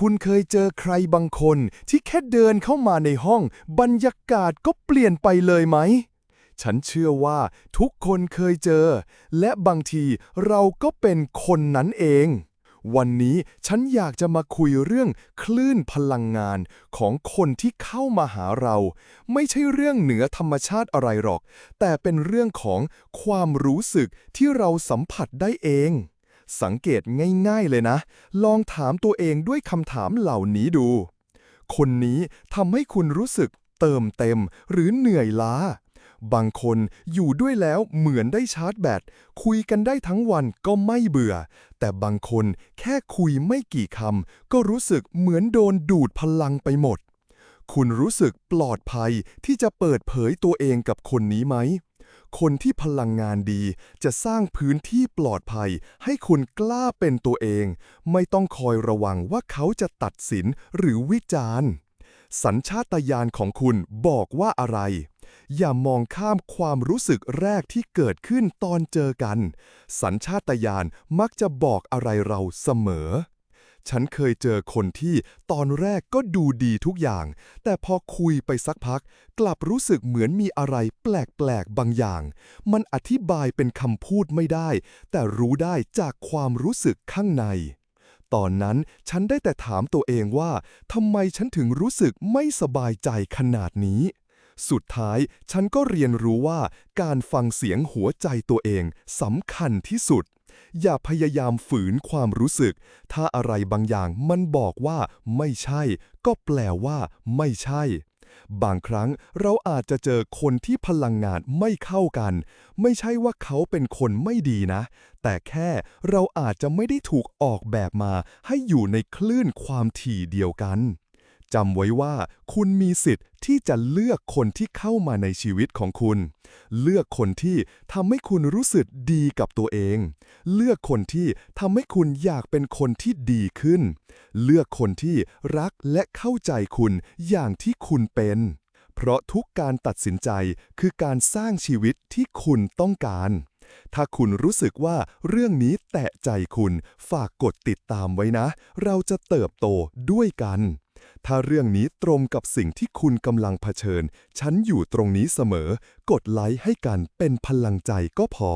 คุณเคยเจอใครบางคนที่แค่เดินเข้ามาในห้อง บรรยากาศก็เปลี่ยนไปเลยไหม ฉันเชื่อว่าทุกคนเคยเจอ และบางทีเราก็เป็นคนนั้นเอง วันนี้ฉันอยากจะมาคุยเรื่องคลื่นพลังงานของคนที่เข้ามาหาเรา ไม่ใช่เรื่องเหนือธรรมชาติอะไรหรอก แต่เป็นเรื่องของความรู้สึกที่เราสัมผัสได้เอง สังเกตง่ายๆเลยนะ ลองถามตัวเองด้วยคำถามเหล่านี้ดู คนนี้ทำให้คุณรู้สึกเติมเต็มหรือเหนื่อยล้า บางคนอยู่ด้วยแล้วเหมือนได้ชาร์จแบต คุยกันได้ทั้งวันก็ไม่เบื่อ แต่บางคนแค่คุยไม่กี่คำก็รู้สึกเหมือนโดนดูดพลังไปหมด คุณรู้สึกปลอดภัยที่จะเปิดเผยตัวเองกับคนนี้ไหม คนที่พลังงานดีจะสร้างพื้นที่ปลอดภัย ให้คุณกล้าเป็นตัวเอง ไม่ต้องคอยระวังว่าเขาจะตัดสินหรือวิจารณ์ สัญชาตญาณของคุณบอกว่าอะไร อย่ามองข้ามความรู้สึกแรกที่เกิดขึ้นตอนเจอกัน สัญชาตญาณมักจะบอกอะไรเราเสมอ ฉันเคยเจอคนที่ตอนแรกก็ดูดีทุกอย่าง แต่พอคุยไปสักพัก กลับรู้สึกเหมือนมีอะไรแปลกๆบางอย่าง มันอธิบายเป็นคำพูดไม่ได้ แต่รู้ได้จากความรู้สึกข้างใน ตอนนั้นฉันได้แต่ถามตัวเองว่าทำไมฉันถึงรู้สึกไม่สบายใจขนาดนี้ สุดท้ายฉันก็เรียนรู้ว่าการฟังเสียงหัวใจตัวเองสำคัญที่สุด อย่าพยายามฝืนความรู้สึก ถ้าอะไรบางอย่างมันบอกว่าไม่ใช่ ก็แปลว่าไม่ใช่ บางครั้งเราอาจจะเจอคนที่พลังงานไม่เข้ากัน ไม่ใช่ว่าเขาเป็นคนไม่ดีนะ แต่แค่เราอาจจะไม่ได้ถูกออกแบบมาให้อยู่ในคลื่นความถี่เดียวกัน จำไว้ว่าคุณมีสิทธิ์ที่จะเลือกคนที่เข้ามาในชีวิตของคุณ เลือกคนที่ทำให้คุณรู้สึกดีกับตัวเอง เลือกคนที่ทำให้คุณอยากเป็นคนที่ดีขึ้น เลือกคนที่รักและเข้าใจคุณอย่างที่คุณเป็น เพราะทุกการตัดสินใจคือการสร้างชีวิตที่คุณต้องการ ถ้าคุณรู้สึกว่าเรื่องนี้แตะใจคุณ ฝากกดติดตามไว้นะ เราจะเติบโตด้วยกัน ถ้าเรื่องนี้ตรงกับสิ่งที่คุณกำลังเผชิญ ฉันอยู่ตรงนี้เสมอ กดไลค์ให้กันเป็นพลังใจก็พอ